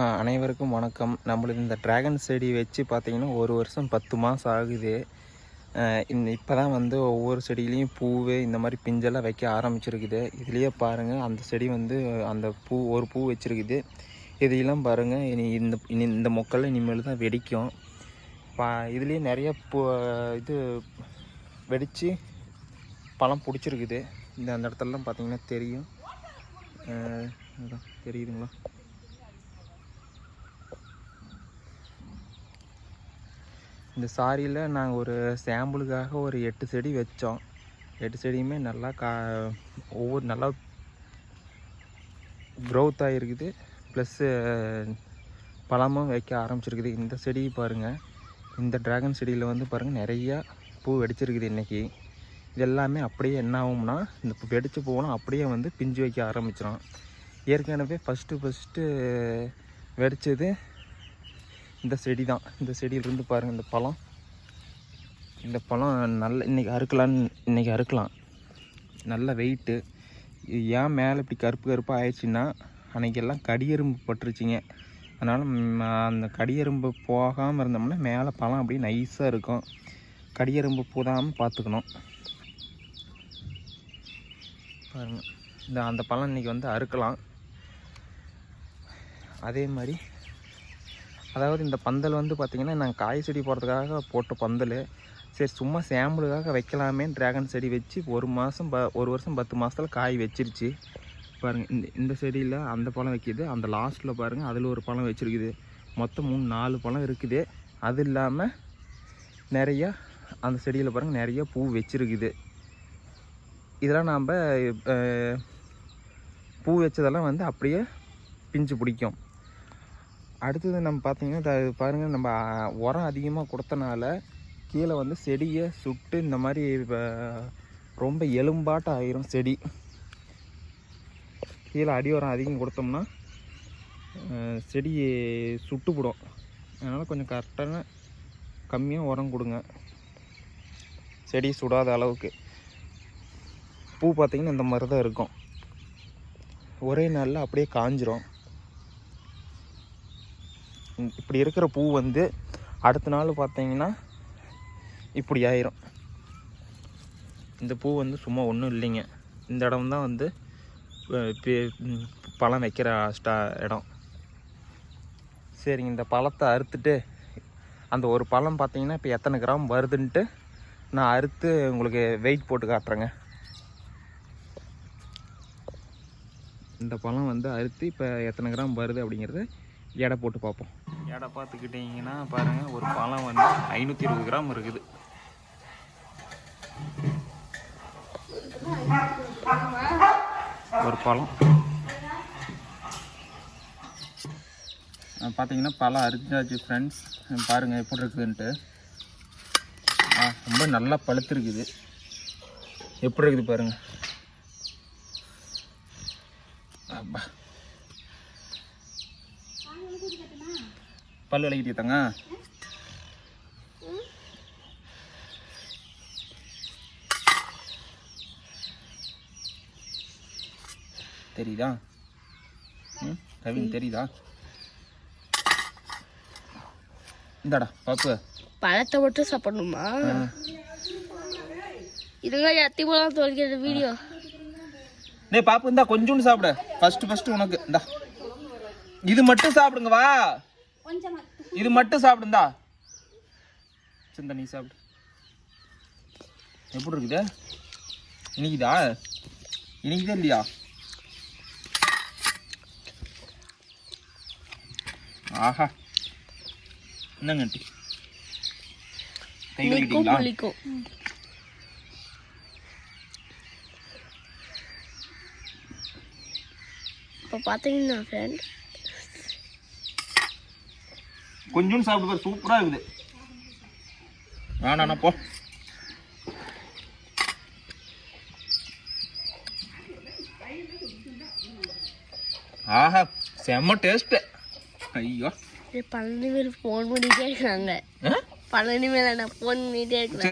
அனைவருக்கும் வணக்கம். நம்மளுக்கு இந்த ட்ராகன் செடி வச்சு பார்த்தீங்கன்னா ஒரு வருஷம் பத்து மாதம் ஆகுது. இந்த இப்போ தான் வந்து ஒவ்வொரு செடியிலையும் பூவு இந்த மாதிரி பிஞ்செல்லாம் வைக்க ஆரம்பிச்சிருக்குது. இதுலேயே பாருங்கள் அந்த செடி வந்து அந்த பூ ஒரு பூ வச்சுருக்குது. இதையெல்லாம் பாருங்கள் இனி இந்த இனி இந்த மொக்கெல்லாம் இனிமேல் தான் வெடிக்கும். பா இதுலேயே நிறைய பூ இது வெடித்து பழம் பிடிச்சிருக்குது. இந்த அந்த இடத்துலலாம் பார்த்திங்கன்னா தெரியும். தெரியுதுங்களா? இந்த சாரியில் நாங்கள் ஒரு சாம்பிளுக்காக ஒரு எட்டு செடி வச்சோம். எட்டு செடியுமே நல்லா கா ஒவ்வொரு நல்லா க்ரோத் ஆகிருக்குது ப்ளஸ்ஸு பழமும் வைக்க ஆரம்பிச்சிருக்குது. இந்த செடி பாருங்கள் இந்த ட்ராகன் செடியில் வந்து பாருங்கள் நிறையா பூ வெடிச்சிருக்குது இன்றைக்கி இது எல்லாமே அப்படியே என்ன ஆகும்னா இந்த பூ வெடிச்சு போகணும் அப்படியே வந்து பிஞ்சு வைக்க ஆரம்பிச்சிடும் ஏற்கனவே ஃபஸ்ட்டு ஃபஸ்ட்டு வெடிச்சது இந்த செடி தான் இந்த செடியிலிருந்து பாருங்கள் இந்த பழம். இந்த பழம் நல்ல இன்றைக்கி அறுக்கலான்னு இன்றைக்கி அறுக்கலாம். நல்ல வெயிட்டு ஏன் மேலே இப்படி கருப்பு கருப்பாக ஆயிடுச்சுன்னா அன்றைக்கெல்லாம் கடியெறும்பு பட்டுருச்சிங்க. அதனால் அந்த கடியெறும்பு போகாமல் இருந்தோம்னா மேலே பழம் அப்படியே நைஸாக இருக்கும். கடியெறும்பு போதாமல் பார்த்துக்கணும் பாருங்கள் இந்த அந்த பழம் இன்றைக்கி வந்து அறுக்கலாம். அதே மாதிரி அதாவது இந்த பந்தல் வந்து பார்த்திங்கன்னா நாங்கள் காய் செடி போடுறதுக்காக போட்ட பந்தல். சரி சும்மா சாம்பிளுக்காக வைக்கலாமே ட்ராகன் செடி வச்சு ஒரு மாதம் ப ஒரு வருஷம் பத்து மாதத்தில் காய் வச்சிருச்சு. பாருங்கள் இந்த இந்த செடியில் அந்த பழம் வைக்கிது அந்த லாஸ்ட்டில் பாருங்கள் அதில் ஒரு பழம் வச்சுருக்குது. மொத்தம் மூணு நாலு பழம் இருக்குது. அது இல்லாமல் நிறையா அந்த செடியில் பாருங்கள் நிறைய பூ வச்சுருக்குது. இதெல்லாம் நாம் பூ வச்சதெல்லாம் வந்து அப்படியே பிஞ்சு பிடிக்கும். அடுத்தது நம்ம பார்த்தீங்கன்னா த- நம்ம உரம் அதிகமாக கொடுத்தனால கீழே வந்து செடியை சுட்டு இந்த மாதிரி ரொம்ப எலும்பாட்டம் ஆயிரும் செடி. கீழே அடி உரம் அதிகம் கொடுத்தோம்னா செடி சுட்டுப்பிடும். அதனால் கொஞ்சம் கரெக்டான கம்மியாக உரம் கொடுங்க. செடி சுடாத அளவுக்கு. பூ பார்த்தீங்கன்னா இந்த மாதிரி தான் இருக்கும். ஒரே நாளில் அப்படியே காஞ்சிரும். இப்படி இருக்கிற பூ வந்து அடுத்த நாள் பார்த்தீங்கன்னா இப்படி ஆயிரும். இந்த பூ வந்து சும்மா ஒன்றும் இல்லைங்க. இந்த இடம் தான் வந்து பழம் வைக்கிற ஸ்டா இடம். சரிங்க இந்த பழத்தை அறுத்துட்டு அந்த ஒரு பழம் பார்த்தீங்கன்னா இப்போ எத்தனை கிராம் வருதுன்ட்டு நான் அறுத்து உங்களுக்கு வெயிட் போட்டு காட்டுறேங்க. இந்த பழம் வந்து அறுத்து இப்போ எத்தனை கிராம் வருது அப்படிங்கிறது எடை போட்டு பார்ப்போம். எடை பார்த்துக்கிட்டிங்கன்னா பாருங்கள் ஒரு பழம் வந்து ஐநூற்றி இருபது கிராம் இருக்குது. ஒரு பழம். பார்த்தீங்கன்னா பழம் அரிஞ்சாச்சு ஃப்ரெண்ட்ஸ் பாருங்கள் எப்படி இருக்குதுன்ட்டு ஆ ரொம்ப நல்லா பழுத்துருக்குது. எப்படி இருக்குது பாருங்கள் பல் விளக்கிட்டே தாங்க? தெரியுதா? ம் கவின் தெரியுதா? இந்தாடா பாப்பு. பழத்தை மட்டும் சாப்பிடணுமா. இதுங்க எத்தி போலாம் தோல்கிற வீடியோ டேய் பாப்பு இந்தா கொஞ்சோண்டு சாப்பிடு. ஃபர்ஸ்ட் ஃபர்ஸ்ட் உனக்கு. இந்தா. இது மட்டும் சாப்பிடுங்க வா. இது மட்டும் சாப்பிடுந்தா? சிந்த நீ சாப்பிடு. எப்படி இருக்குது? இனிக்குதா? இனிக்குதா இல்லையா? ஆஹா. என்னங்க கை புளிக்கும் இப்போ பார்த்தீங்கன்னா ஃப்ரெண்ட் கொஞ்சோண்டு சாப்பிட்டு பாரு சூப்பரா இருக்குது. வேணாண்ணா போ. ஆஹா செம்ம டேஸ்ட் ஐயோ. பன்னெண்டு பேர் ஃபோன் பண்ணிட்டே இருக்காங்க? பன்னெண்டு பேர் நான் ஃபோன் பண்ணிட்டே இருக்கிறேன்